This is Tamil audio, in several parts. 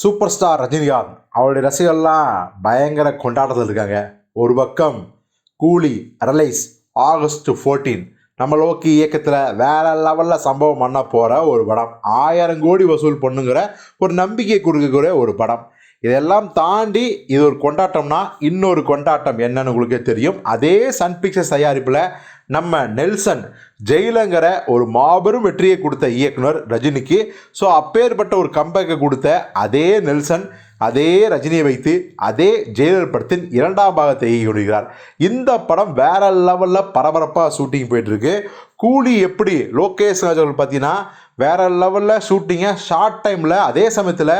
சூப்பர் ஸ்டார் ரஜினிகாந்த் அவருடைய ரசிகர்கள்லாம் பயங்கர கொண்டாட்டத்தில் இருக்காங்க. ஒரு பக்கம் கூலி ரிலைஸ் ஆகஸ்ட் ஃபோர்டீன் நம்ம லோக்கி இயக்கத்தில் வேற லெவலில் சம்பவம் பண்ண போகிற ஒரு படம். ஆயிரம் கோடி வசூல் பண்ணுங்கிற ஒரு நம்பிக்கை கொடுக்கக்கூடிய ஒரு படம். இதெல்லாம் தாண்டி இது ஒரு கொண்டாட்டம்னா இன்னொரு கொண்டாட்டம் என்னன்னு உங்களுக்கே தெரியும். அதே சன் பிக்சர்ஸ் தயாரிப்பில் நம்ம நெல்சன் ஜெயிலங்கிற ஒரு மாபெரும் வெற்றியை கொடுத்த இயக்குனர் ரஜினிக்கு ஸோ அப்பேற்பட்ட ஒரு கம்பேக்கை கொடுத்த அதே நெல்சன் அதே ரஜினியை வைத்து அதே ஜெயிலர் படத்தின் இரண்டாம் பாகத்தை இயக்கி கொண்டிருக்கிறார். இந்த படம் வேற லெவலில் பரபரப்பாக ஷூட்டிங் போயிட்டுருக்கு கூலி எப்படி? லோகேஷ் ராஜ் பார்த்தீங்கன்னா வேற லெவலில் ஷூட்டிங்கை ஷார்ட் டைமில் அதே சமயத்தில்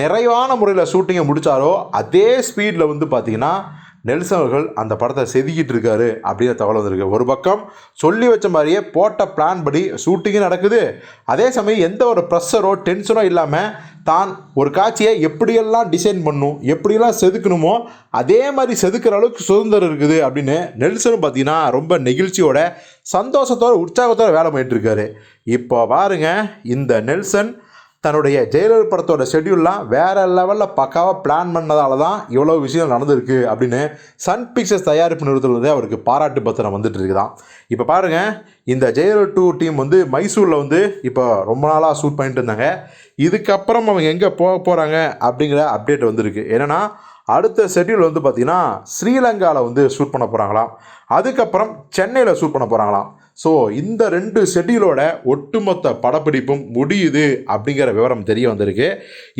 நிறைவான முறையில் ஷூட்டிங்கை முடித்தாரோ அதே ஸ்பீடில் வந்து பார்த்தீங்கன்னா நெல்சன் அவர்கள் அந்த படத்தை செதுக்கிட்டு இருக்காரு அப்படின்னு தகவல் வந்திருக்கு. ஒரு பக்கம் சொல்லி வச்ச மாதிரியே போட்ட பிளான் படி ஷூட்டிங்கும் நடக்குது. அதே சமயம் எந்த ஒரு ப்ரெஷரோ டென்ஷனோ இல்லாமல் தான் ஒரு காட்சியை எப்படியெல்லாம் டிசைன் பண்ணும் எப்படியெல்லாம் செதுக்கணுமோ அதே மாதிரி செதுக்கிற அளவுக்கு சுதந்திரம் இருக்குது அப்படின்னு நெல்சனும் பார்த்தீங்கன்னா ரொம்ப நெகிழ்ச்சியோட சந்தோஷத்தோடு உற்சாகத்தோடு வேலை போயிட்டுருக்காரு. இப்போ பாருங்க இந்த நெல்சன் தன்னுடைய ஜெயலலிதா படத்தோட ஷெட்யூல்லாம் வேற லெவலில் பக்காவாக பிளான் பண்ணதால தான் இவ்வளோ விஷயம் நடந்திருக்கு அப்படின்னு சன் பிக்சர்ஸ் தயாரிப்பு நிறுவனத்தில் அவருக்கு பாராட்டு பத்திரம் வந்துட்டு இருக்குதான் இப்போ பாருங்கள் இந்த ஜெயலலிதா டூ டீம் வந்து மைசூரில் வந்து இப்போ ரொம்ப நாளாக ஷூட் பண்ணிட்டு இருந்தாங்க. இதுக்கப்புறம் அவங்க எங்கே போக போகிறாங்க அப்படிங்கிற அப்டேட் வந்திருக்கு. என்னென்னா அடுத்த ஷெட்யூல் வந்து பார்த்திங்கன்னா ஸ்ரீலங்காவில் வந்து ஷூட் பண்ண போகிறாங்களாம் அதுக்கப்புறம் சென்னையில் ஷூட் பண்ண போகிறாங்களாம் ஸோ இந்த ரெண்டு ஷெட்யூலோட ஒட்டுமொத்த படப்பிடிப்பும் முடியுது அப்படிங்கிற விவரம் தெரிய வந்திருக்கு.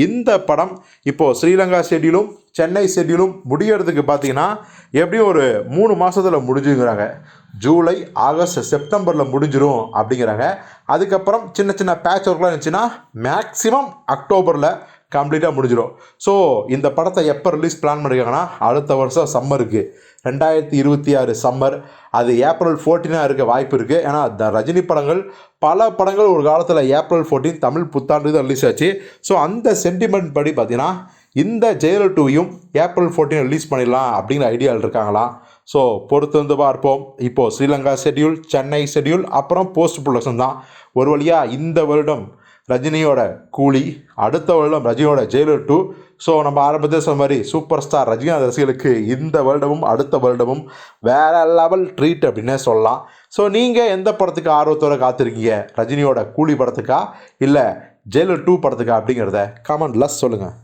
இந்த படம் இப்போது ஸ்ரீலங்கா ஷெட்யூலும் சென்னை ஷெட்யூலும் முடியறதுக்கு பார்த்தீங்கன்னா எப்படியும் ஒரு மூணு மாதத்தில் முடிஞ்சுங்கிறாங்க. ஜூலை ஆகஸ்ட் செப்டம்பரில் முடிஞ்சிடும் அப்படிங்கிறாங்க. அதுக்கப்புறம் சின்ன சின்ன பேட்ச் ஒர்க்லாம் இருந்துச்சுன்னா மேக்ஸிமம் அக்டோபரில் கம்ப்ளீட்டாக முடிஞ்சிடும் ஸோ இந்த படத்தை எப்போ ரிலீஸ் பிளான் பண்ணியிருக்காங்கன்னா அடுத்த வருஷம் சம்மருக்கு ரெண்டாயிரத்தி இருபத்தி ஆறு சம்மர் அது ஏப்ரல் ஃபோர்டீனாக இருக்க வாய்ப்பு இருக்குது ஏன்னா த ரஜினி படங்கள் பல படங்கள் ஒரு காலத்தில் ஏப்ரல் ஃபோர்டீன் தமிழ் புத்தாண்டு தான் ரிலீஸ் ஆச்சு. ஸோ அந்த சென்டிமெண்ட் படி பார்த்தீங்கன்னா இந்த ஜெயலல் டூவையும் ஏப்ரல் ஃபோர்டீன் ரிலீஸ் பண்ணிடலாம் அப்படிங்கிற ஐடியாவில் இருக்காங்களாம் ஸோ பொறுத்து வந்து பார்ப்போம். இப்போது ஸ்ரீலங்கா ஷெட்யூல் சென்னை ஷெட்யூல் அப்புறம் போஸ்ட் ப்ரொடக்ஷன் தான். ஒரு வழியாக இந்த வருடம் ரஜினியோட கூலி அடுத்த வருடம் ரஜினியோட ஜெயிலர் டூ ஸோ நம்ம ஆரம்பத்தில் சொன்ன மாதிரி சூப்பர் ஸ்டார் ரஜினிகாந்த் ரசிகர்களுக்கு இந்த வருடமும் அடுத்த வருடமும் வேற லெவல் ட்ரீட் அப்படின்னே சொல்லலாம். ஸோ நீங்கள் எந்த படத்துக்கு ஆர்வத்தோட காத்திருக்கீங்க? ரஜினியோட கூலி படத்துக்கா? இல்லை ஜெயிலர் டூ படத்துக்கா அப்படிங்கிறத கமெண்ட்ல சொல்லுங்கள்